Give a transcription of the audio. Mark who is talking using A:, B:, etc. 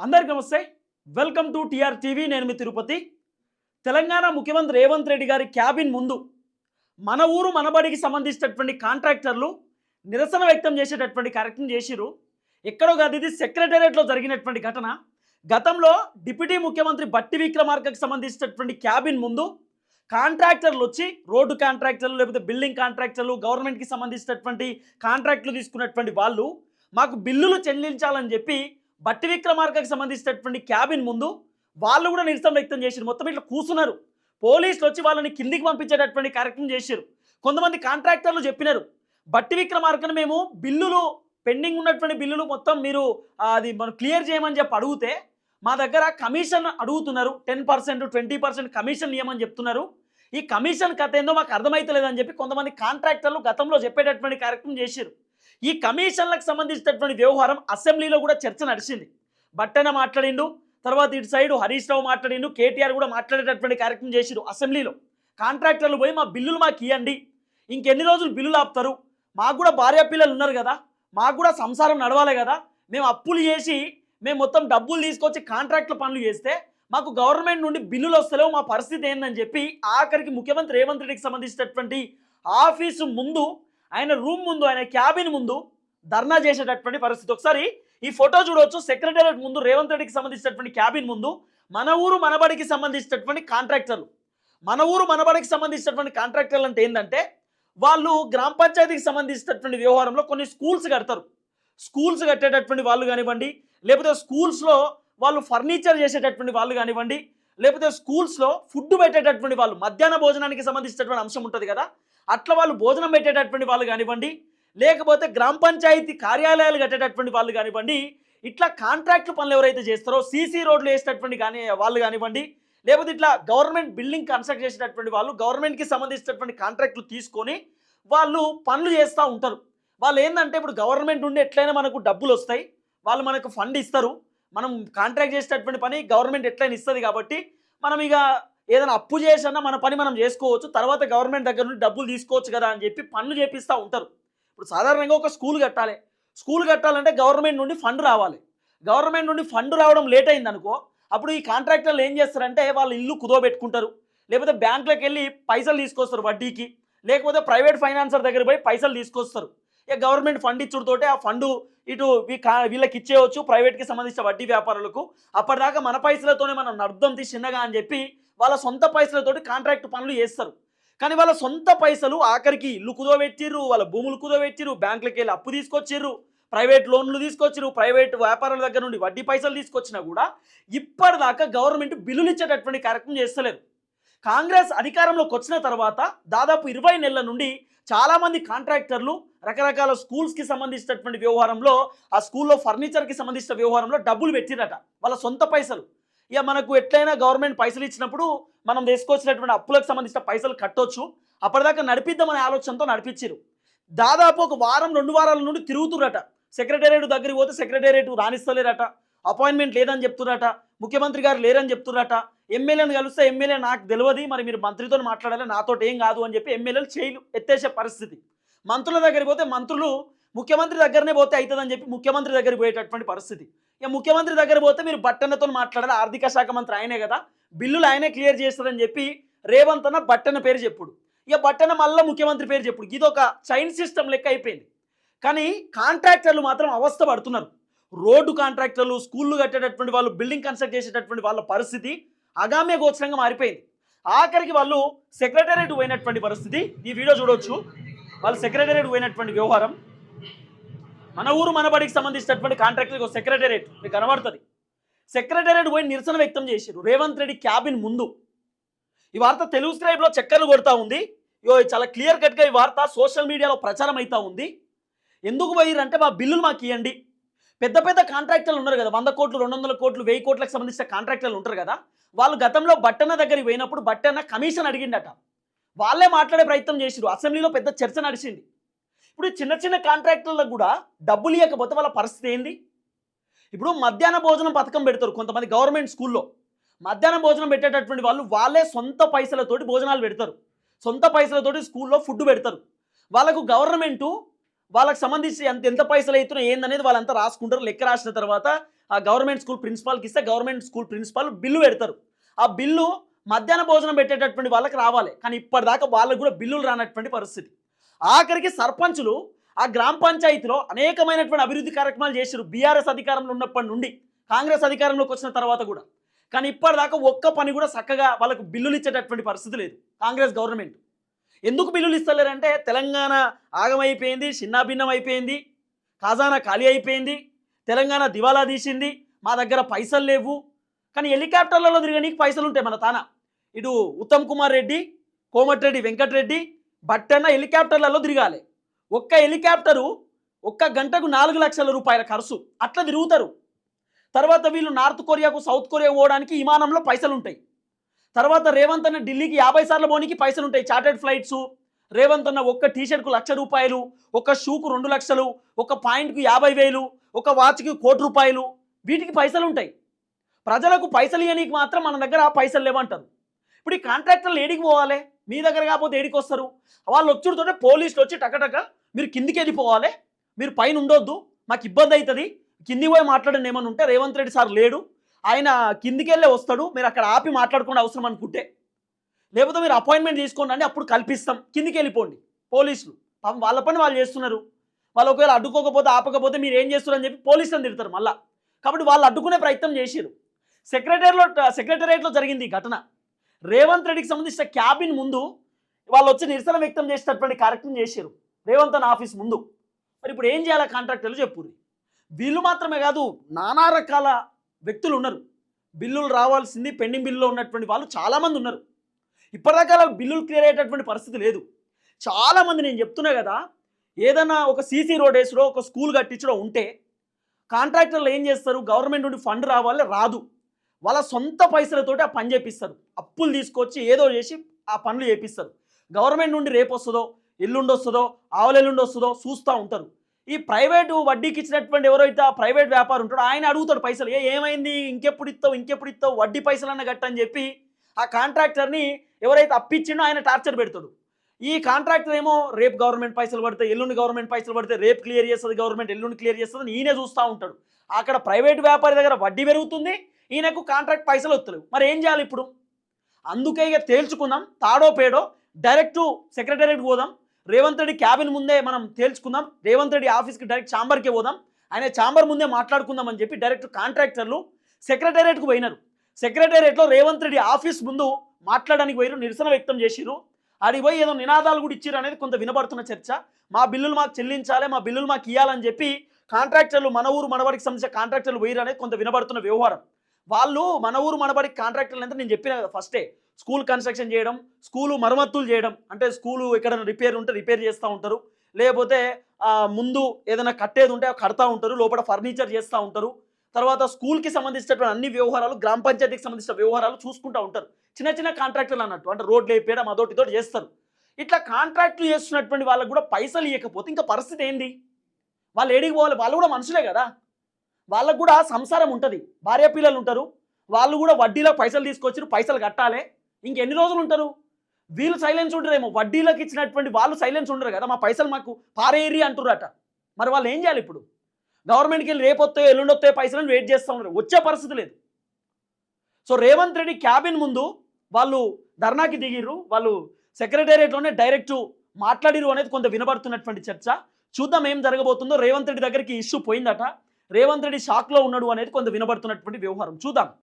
A: అందరికి నమస్తే. Welcome to T R TV. నేను మీ తిరుపతి. తెలంగాణ ముఖ్యమంత్రి రేవంత్ రెడ్డి గారి క్యాబిన్ ముందు మన ఊరు మనబడికి సంబంధించినటువంటి కాంట్రాక్టర్లు నిరసన వ్యక్తం చేసేటటువంటి కార్యక్రమం చేసిరు ఎక్కడో కాదు ఇది సెక్రటేరియట్లో జరిగినటువంటి ఘటన. గతంలో డిప్యూటీ ముఖ్యమంత్రి బట్టి విక్రమార్కకు సంబంధించినటువంటి క్యాబిన్ ముందు కాంట్రాక్టర్లు వచ్చి రోడ్డు కాంట్రాక్టర్లు లేకపోతే బిల్డింగ్ కాంట్రాక్టర్లు గవర్నమెంట్కి సంబంధించినటువంటి కాంట్రాక్టులు తీసుకున్నటువంటి వాళ్ళు మాకు బిల్లులు చెల్లించాలని చెప్పి బట్టి విక్రమార్కకి సంబంధించినటువంటి క్యాబిన్ ముందు వాళ్ళు కూడా నిరసన వ్యక్తం చేశారు. మొత్తం ఇట్లా కూర్చున్నారు. పోలీసులు వచ్చి వాళ్ళని కిందికి పంపించేటటువంటి కార్యక్రమం చేశారు. కొంతమంది కాంట్రాక్టర్లు చెప్పినారు. బట్టి విక్రమార్కను మేము బిల్లులు పెండింగ్ ఉన్నటువంటి బిల్లులు మొత్తం మీరు అది మనం క్లియర్ చేయమని చెప్పి అడిగితే మా దగ్గర కమిషన్ అడుగుతున్నారు. Ten percent twenty percent commission నియమని చెప్తున్నారు. ఈ కమిషన్ కథ ఏందో మాకు అర్థమైతలేదని చెప్పి కొంతమంది కాంట్రాక్టర్లు గతంలో చెప్పేటటువంటి కార్యక్రమం చేశారు. ఈ కమిషన్లకు సంబంధించినటువంటి వ్యవహారం అసెంబ్లీలో కూడా చర్చ నడిచింది. బట్టన మాట్లాడిండు తర్వాత ఇటు సైడ్ హరీష్ రావు మాట్లాడిండు కేటీఆర్ కూడా మాట్లాడేటటువంటి కార్యక్రమం చేసిరు అసెంబ్లీలో. కాంట్రాక్టర్లు పోయి మా బిల్లులు మాకు ఇవ్వండి ఇంకెన్ని రోజులు బిల్లులు ఆపుతారు? మాకు కూడా భార్య పిల్లలు ఉన్నారు కదా మాకు కూడా సంసారం నడవాలి కదా. మేము అప్పులు చేసి మేము మొత్తం డబ్బులు తీసుకొచ్చి కాంట్రాక్ట్ల పనులు చేస్తే మాకు గవర్నమెంట్ నుండి బిల్లులు వస్తలేవు మా పరిస్థితి ఏందని చెప్పి ఆఖరికి ముఖ్యమంత్రి రేవంత్ రెడ్డికి సంబంధించినటువంటి ఆఫీసు ముందు ఆయన రూమ్ ముందు ఆయన క్యాబిన్ ముందు ధర్నా చేసేటటువంటి పరిస్థితి. ఒకసారి ఈ ఫోటో చూడవచ్చు. సెక్రటేరియట్ ముందు రేవంత్ రెడ్డికి సంబంధించినటువంటి క్యాబిన్ ముందు మన ఊరు మనబడికి సంబంధించినటువంటి కాంట్రాక్టర్లు. మన ఊరు మనబడికి సంబంధించినటువంటి కాంట్రాక్టర్లు అంటే ఏంటంటే వాళ్ళు గ్రామ పంచాయతీకి సంబంధించినటువంటి వ్యవహారంలో కొన్ని స్కూల్స్ కడతారు. స్కూల్స్ కట్టేటటువంటి వాళ్ళు కానివ్వండి లేకపోతే స్కూల్స్లో వాళ్ళు ఫర్నిచర్ చేసేటటువంటి వాళ్ళు కానివ్వండి లేకపోతే స్కూల్స్లో ఫుడ్ పెట్టేటటువంటి వాళ్ళు మధ్యాహ్న భోజనానికి సంబంధించినటువంటి అంశం ఉంటుంది కదా అట్లా వాళ్ళు భోజనం పెట్టేటటువంటి వాళ్ళు కానివ్వండి లేకపోతే గ్రామ పంచాయతీ కార్యాలయాలు కట్టేటటువంటి వాళ్ళు కానివ్వండి ఇట్లా కాంట్రాక్ట్ పనులు ఎవరైతే చేస్తారో సీసీ రోడ్లు వేసేటటువంటి కానీ వాళ్ళు కానివ్వండి లేకపోతే ఇట్లా గవర్నమెంట్ బిల్డింగ్ కన్స్ట్రక్ట్ చేసేటటువంటి వాళ్ళు గవర్నమెంట్కి సంబంధించినటువంటి కాంట్రాక్ట్లు తీసుకొని వాళ్ళు పనులు చేస్తూ ఉంటారు. వాళ్ళు ఏంటంటే ఇప్పుడు గవర్నమెంట్ ఉండి ఎట్లయినా మనకు డబ్బులు వస్తాయి వాళ్ళు మనకు ఫండ్ ఇస్తారు. మనం కాంట్రాక్ట్ చేసేటటువంటి పని గవర్నమెంట్ ఎట్లయినా ఇస్తుంది కాబట్టి మనం ఇక ఏదైనా అప్పు చేసన్నా మన పని మనం చేసుకోవచ్చు తర్వాత గవర్నమెంట్ దగ్గర నుండి డబ్బులు తీసుకోవచ్చు కదా అని చెప్పి పనులు చేపిస్తూ ఉంటారు. ఇప్పుడు సాధారణంగా ఒక స్కూల్ కట్టాలి. స్కూల్ కట్టాలంటే గవర్నమెంట్ నుండి ఫండ్ రావాలి. గవర్నమెంట్ నుండి ఫండ్ రావడం లేట్ అయింది అనుకో అప్పుడు ఈ కాంట్రాక్టర్లు ఏం చేస్తారంటే వాళ్ళు ఇల్లు కుదోబెట్టుకుంటారు. లేకపోతే బ్యాంకులకు వెళ్ళి పైసలు తీసుకొస్తారు వడ్డీకి. లేకపోతే ప్రైవేట్ ఫైనాన్సర్ దగ్గర పోయి పైసలు తీసుకొస్తారు. ఇక గవర్నమెంట్ ఫండ్ ఇచ్చుడుతోటే ఆ ఫండ్ ఇటు వీళ్ళకి ఇచ్చేయవచ్చు ప్రైవేట్కి సంబంధించిన వడ్డీ వ్యాపారులకు. అప్పటిదాకా మన పైసలతోనే మనం అర్థం తీసి చిన్నగా అని చెప్పి వాళ్ళ సొంత పైసలతోటి కాంట్రాక్ట్ పనులు చేస్తారు. కానీ వాళ్ళ సొంత పైసలు ఆఖరికి ఇల్లు కుదోబెట్టిర్రు వాళ్ళ భూములు కుదోబెట్టిర్రు బ్యాంకులకి వెళ్ళి అప్పు తీసుకొచ్చిర్రు ప్రైవేట్ లోన్లు తీసుకొచ్చిరు ప్రైవేట్ వ్యాపారుల దగ్గర నుండి వడ్డీ పైసలు తీసుకొచ్చినా కూడా ఇప్పటిదాకా గవర్నమెంట్ బిల్లులు ఇచ్చేటటువంటి కార్యక్రమం చేస్తలేదు. కాంగ్రెస్ అధికారంలోకి వచ్చిన తర్వాత దాదాపు ఇరవై నెలల నుండి చాలామంది కాంట్రాక్టర్లు రకరకాల స్కూల్స్కి సంబంధించినటువంటి వ్యవహారంలో ఆ స్కూల్లో ఫర్నిచర్కి సంబంధించిన వ్యవహారంలో డబ్బులు పెట్టిరట వాళ్ళ సొంత పైసలు. ఇక మనకు ఎట్లయినా గవర్నమెంట్ పైసలు ఇచ్చినప్పుడు మనం తీసుకొచ్చినటువంటి అప్పులకు సంబంధించిన పైసలు కట్టొచ్చు. అప్పటిదాకా నడిపిద్దామనే ఆలోచనతో నడిపించారు దాదాపు ఒక వారం రెండు వారాల నుండి తిరుగుతురట సెక్రటేరియట్ దగ్గరికి పోతే సెక్రటేరియట్ రాణిస్తలేరట. అపాయింట్మెంట్ లేదని చెప్తురట ముఖ్యమంత్రి గారు లేరని చెప్తురట ఎమ్మెల్యేని కలిస్తే ఎమ్మెల్యే నాకు తెలియదు మరి మీరు మంత్రితో మాట్లాడాలి. నాతో ఏం కాదు అని చెప్పి ఎమ్మెల్యేలు చేయలు ఎత్తేసే పరిస్థితి. మంత్రుల దగ్గరికి పోతే మంత్రులు ముఖ్యమంత్రి దగ్గరనే పోతే అవుతుందని చెప్పి ముఖ్యమంత్రి దగ్గరికి పోయేటటువంటి పరిస్థితి. ఇక ముఖ్యమంత్రి దగ్గర పోతే మీరు బట్టన్నతో మాట్లాడాలి ఆర్థిక శాఖ మంత్రి ఆయనే కదా బిల్లులు ఆయనే క్లియర్ చేస్తారని చెప్పి రేవంత్ అన్న బట్టన పేరు చెప్పుడు. ఇక బట్టన మళ్ళీ ముఖ్యమంత్రి పేరు చెప్పుడు. ఇది ఒక చైన్ సిస్టమ్ లెక్క అయిపోయింది. కానీ కాంట్రాక్టర్లు మాత్రం అవస్థ పడుతున్నారు. రోడ్డు కాంట్రాక్టర్లు స్కూళ్ళు కట్టేటటువంటి వాళ్ళు బిల్డింగ్ కన్స్ట్రక్ట్ చేసేటటువంటి వాళ్ళ పరిస్థితి అగామ్య గోచరంగా మారిపోయింది. ఆఖరికి వాళ్ళు సెక్రటేరియట్ పోయినటువంటి పరిస్థితి. ఈ వీడియో చూడొచ్చు. వాళ్ళు సెక్రటేరియట్ పోయినటువంటి వ్యవహారం. మన ఊరు మన బడికి సంబంధించినటువంటి కాంట్రాక్టర్ సెక్రటేరియట్ మీకు కనబడుతుంది. సెక్రటేరియట్ పోయి నిరసన వ్యక్తం చేశారు రేవంత్ రెడ్డి క్యాబిన్ ముందు. ఈ వార్త తెలుగు స్క్రైబ్లో చక్కర్లు కొడతా ఉంది. ఇగో చాలా క్లియర్ కట్గా ఈ వార్త సోషల్ మీడియాలో ప్రచారం అవుతా ఉంది. ఎందుకు పోయిరంటే మా బిల్లులు మాకు ఇవ్వండి పెద్ద పెద్ద కాంట్రాక్టర్లు ఉన్నారు కదా వంద కోట్లు రెండు వందల కోట్లు వెయ్యి కోట్లకు సంబంధించిన కాంట్రాక్టర్లు ఉంటారు కదా వాళ్ళు గతంలో బట్టన్న దగ్గరికి పోయినప్పుడు బట్టన్న కమిషన్ అడిగిండట. వాళ్ళే మాట్లాడే ప్రయత్నం చేసిరు అసెంబ్లీలో పెద్ద చర్చ నడిచింది. ఇప్పుడు చిన్న చిన్న కాంట్రాక్టర్లకు కూడా డబ్బులు ఇవ్వకపోతే వాళ్ళ పరిస్థితి ఏంది? ఇప్పుడు మధ్యాహ్న భోజనం పథకం పెడతారు కొంతమంది గవర్నమెంట్ స్కూల్లో. మధ్యాహ్నం భోజనం పెట్టేటటువంటి వాళ్ళు వాళ్ళే సొంత పైసలతోటి భోజనాలు పెడతారు. సొంత పైసలతోటి స్కూల్లో ఫుడ్ పెడతారు. వాళ్ళకు గవర్నమెంటు వాళ్ళకి సంబంధించి ఎంత ఎంత పైసలు అవుతున్నాయి ఏందనేది వాళ్ళంతా రాసుకుంటారు. లెక్క రాసిన తర్వాత ఆ గవర్నమెంట్ స్కూల్ ప్రిన్సిపాల్కి ఇస్తే గవర్నమెంట్ స్కూల్ ప్రిన్సిపాల్ బిల్లు పెడతారు. ఆ బిల్లు మధ్యాహ్న భోజనం పెట్టేటటువంటి వాళ్ళకి రావాలి. కానీ ఇప్పటిదాకా వాళ్ళకు కూడా బిల్లులు రానటువంటి పరిస్థితి. ఆఖరికి సర్పంచులు ఆ గ్రామ పంచాయతీలో అనేకమైనటువంటి అభివృద్ధి కార్యక్రమాలు చేశారు బీఆర్ఎస్ అధికారంలో ఉన్నప్పటి నుండి కాంగ్రెస్ అధికారంలోకి వచ్చిన తర్వాత కూడా. కానీ ఇప్పటిదాకా ఒక్క పని కూడా చక్కగా వాళ్ళకు బిల్లులు ఇచ్చేటటువంటి పరిస్థితి లేదు. కాంగ్రెస్ గవర్నమెంట్. ఎందుకు బిల్లులు ఇస్తలేరంటే తెలంగాణ ఆగమైపోయింది చిన్నాభిన్నం అయిపోయింది ఖజానా ఖాళీ అయిపోయింది తెలంగాణ దివాలా తీసింది మా దగ్గర పైసలు లేవు. కానీ హెలికాప్టర్లలో తిరగడానికి పైసలు ఉంటాయి మన తాన? ఇటు ఉత్తమ్ కుమార్ రెడ్డి కోమటిరెడ్డి వెంకటరెడ్డి బట్టన్న హెలికాప్టర్లలో తిరగాలి. ఒక్క హెలికాప్టరు ఒక్క గంటకు నాలుగు లక్షల రూపాయల ఖర్చు. అట్లా తిరుగుతారు. తర్వాత వీళ్ళు నార్త్ కొరియాకు సౌత్ కొరియా పోవడానికి విమానంలో పైసలు ఉంటాయి తర్వాత రేవంత్ అన్న ఢిల్లీకి యాభై సార్లు పోనీకి పైసలు ఉంటాయి చార్టెడ్ ఫ్లైట్స్. రేవంత్ అన్న ఒక్క టీషర్ట్కు లక్ష రూపాయలు ఒక షూకు రెండు లక్షలు ఒక పాయింట్కు యాభై వేలు ఒక వాచ్కి కోటి రూపాయలు. వీటికి పైసలు ఉంటాయి ప్రజలకు పైసలు ఇవ్వనీకి మాత్రం మన దగ్గర ఆ పైసలు లేవంటారు. ఇప్పుడు ఈ కాంట్రాక్టర్లు ఏడికి పోవాలి? మీ దగ్గర కాకపోతే ఏడికి వస్తారు? వాళ్ళు వచ్చుడుతోటే పోలీసులు వచ్చి టకటక మీరు కిందికి వెళ్ళిపోవాలి. మీరు పైన ఉండొద్దు. మాకు ఇబ్బంది అవుతుంది. కింది పోయి మాట్లాడండి ఏమని ఉంటే రేవంత్ రెడ్డి సార్ లేడు. ఆయన కిందికి వెళ్ళే వస్తాడు. మీరు అక్కడ ఆపి మాట్లాడుకోండి అవసరం అనుకుంటే. లేకపోతే మీరు అపాయింట్మెంట్ తీసుకోండి అని అప్పుడు కల్పిస్తాం. కిందికి వెళ్ళిపోండి. పోలీసులు. పాపం వాళ్ళ పని వాళ్ళు చేస్తున్నారు. వాళ్ళు ఒకవేళ అడ్డుకోకపోతే ఆపకపోతే మీరు ఏం చేస్తున్నారు అని చెప్పి పోలీసులను తిడతారు మళ్ళీ. కాబట్టి వాళ్ళు అడ్డుకునే ప్రయత్నం చేసారు సెక్రటరీలో సెక్రటరియట్లో జరిగింది ఈ ఘటన. రేవంత్ రెడ్డికి సంబంధించిన క్యాబిన్ ముందు వాళ్ళు వచ్చి నిరసన వ్యక్తం చేసేటటువంటి కార్యక్రమం చేశారు. రేవంత్ అని ఆఫీస్ ముందు. మరి ఇప్పుడు ఏం చేయాలి కాంట్రాక్టర్లు చెప్పుర్రి. వీళ్ళు మాత్రమే కాదు నానా రకాల వ్యక్తులు ఉన్నారు. బిల్లులు రావాల్సింది పెండింగ్ బిల్లులో ఉన్నటువంటి వాళ్ళు చాలామంది ఉన్నారు. ఇప్పటిదాకా బిల్లులు క్లియర్ అయ్యేటటువంటి పరిస్థితి లేదు. చాలామంది నేను చెప్తున్నా కదా ఏదైనా ఒక సీసీ రోడ్ వేసుడో ఒక స్కూల్ కట్టించడో ఉంటే కాంట్రాక్టర్లు ఏం చేస్తారు? గవర్నమెంట్ నుండి ఫండ్ రావాలి రాదు. వాళ్ళ సొంత పైసలతోటి ఆ పని చేపిస్తారు. అప్పులు తీసుకొచ్చి ఏదో చేసి ఆ పనులు చేపిస్తారు. గవర్నమెంట్ నుండి రేపు వస్తుందో ఎల్లుండి వస్తుందో ఆవలెల్లుండి వస్తుందో చూస్తూ ఉంటారు. ఈ ప్రైవేటు వడ్డీకి ఇచ్చినటువంటి ఎవరైతే ఆ ప్రైవేట్ వ్యాపారం ఉంటాడో ఆయన అడుగుతాడు పైసలు. ఏ ఏమైంది? ఇంకెప్పుడు ఇస్తావు? ఇంకెప్పుడు ఇస్తావు? వడ్డీ పైసలన్న గట్టని చెప్పి ఆ కాంట్రాక్టర్ని ఎవరైతే అప్పించిండో ఆయన టార్చర్ పెడతాడు. ఈ కాంట్రాక్టర్ ఏమో రేపు గవర్నమెంట్ పైసలు పడితే ఎల్లుండి గవర్నమెంట్ పైసలు పడితే రేపు క్లియర్ చేస్తుంది గవర్నమెంట్ ఎల్లుండి క్లియర్ చేస్తుంది ఈయనే చూస్తూ ఉంటాడు. అక్కడ ప్రైవేట్ వ్యాపారి దగ్గర వడ్డీ పెరుగుతుంది ఈయనకు కాంట్రాక్ట్ పైసలు వస్తలేవు. మరి ఏం చేయాలి ఇప్పుడు? అందుకే ఇక తేల్చుకుందాం. తాడో పేడో డైరెక్ట్ సెక్రటరీకి పోదాం. రేవంత్ రెడ్డి క్యాబిన్ ముందే మనం తేల్చుకుందాం. రేవంత్ రెడ్డి ఆఫీస్కి డైరెక్ట్ ఛాంబర్కే పోదాం. ఆయన ఛాంబర్ ముందే మాట్లాడుకుందాం అని చెప్పి డైరెక్ట్ కాంట్రాక్టర్లు సెక్రటేరియట్కు పోయినారు. సెక్రటేరియట్లో రేవంత్ రెడ్డి ఆఫీస్ ముందు మాట్లాడడానికి పోయిరు నిరసన వ్యక్తం చేసిరు ఆడికి పోయి ఏదో నినాదాలు కూడా ఇచ్చిరు అనేది కొంత వినబడుతున్న చర్చ. మా బిల్లులు మాకు చెల్లించాలి మా బిల్లులు మాకు ఇవ్వాలని చెప్పి కాంట్రాక్టర్లు మన ఊరు మనవారికి సంబంధించిన కాంట్రాక్టర్లు పోయిరు అనేది కొంత వినబడుతున్న వ్యవహారం. వాళ్ళు మన ఊరు మనబడి కాంట్రాక్టర్లు అంటే నేను చెప్పిన కదా ఫస్టే స్కూల్ కన్స్ట్రక్షన్ చేయడం స్కూలు మరమ్మతులు చేయడం అంటే స్కూలు ఎక్కడైనా రిపేర్ ఉంటే రిపేర్ చేస్తూ ఉంటారు. లేకపోతే ముందు ఏదైనా కట్టేది ఉంటే కడతా ఉంటారు లోపల ఫర్నిచర్ చేస్తూ ఉంటారు. తర్వాత స్కూల్కి సంబంధించినటువంటి అన్ని వ్యవహారాలు గ్రామ పంచాయతీకి సంబంధించిన వ్యవహారాలు చూసుకుంటూ ఉంటారు. చిన్న చిన్న కాంట్రాక్టర్లు అన్నట్టు అంటే రోడ్లు వేపేయడం అదోటితో చేస్తారు. ఇట్లా కాంట్రాక్టులు చేస్తున్నటువంటి వాళ్ళకు కూడా పైసలు ఇవ్వకపోతే ఇంకా పరిస్థితి ఏంది? వాళ్ళు ఏడికి పోవాలి వాళ్ళు కూడా మనుషులే కదా. వాళ్ళకు కూడా సంసారం ఉంటుంది. భార్య పిల్లలు ఉంటారు. వాళ్ళు కూడా వడ్డీలో పైసలు తీసుకొచ్చారు పైసలు కట్టాలి. ఇంకెన్ని రోజులు ఉంటారు? వీళ్ళు సైలెన్స్ ఉండరేమో. వడ్డీలకు ఇచ్చినటువంటి వాళ్ళు సైలెన్స్ ఉండరు కదా. మా పైసలు మాకు పారేరి అంటుర్రట. మరి వాళ్ళు ఏం చేయాలి ఇప్పుడు? గవర్నమెంట్కి వెళ్ళి రేపొత్తాయో ఎల్లుండొత్తాయో ఎల్లుండి పైసలను వెయిట్ చేస్తూ ఉన్నారు. వచ్చే పరిస్థితి లేదు. సో రేవంత్ రెడ్డి క్యాబిన్ ముందు వాళ్ళు ధర్నాకి దిగిర్రు. వాళ్ళు సెక్రటేరియట్లోనే డైరెక్ట్ మాట్లాడిరు అనేది కొంత వినబడుతున్నటువంటి చర్చ. చూద్దాం ఏం జరగబోతుందో. రేవంత్ రెడ్డి దగ్గరికి ఇష్యూ పోయిందట. రేవంత్ రెడ్డి షాక్లో ఉన్నాడు అనేది కొంత వినబడుతున్నటువంటి వ్యవహారం. చూద్దాం.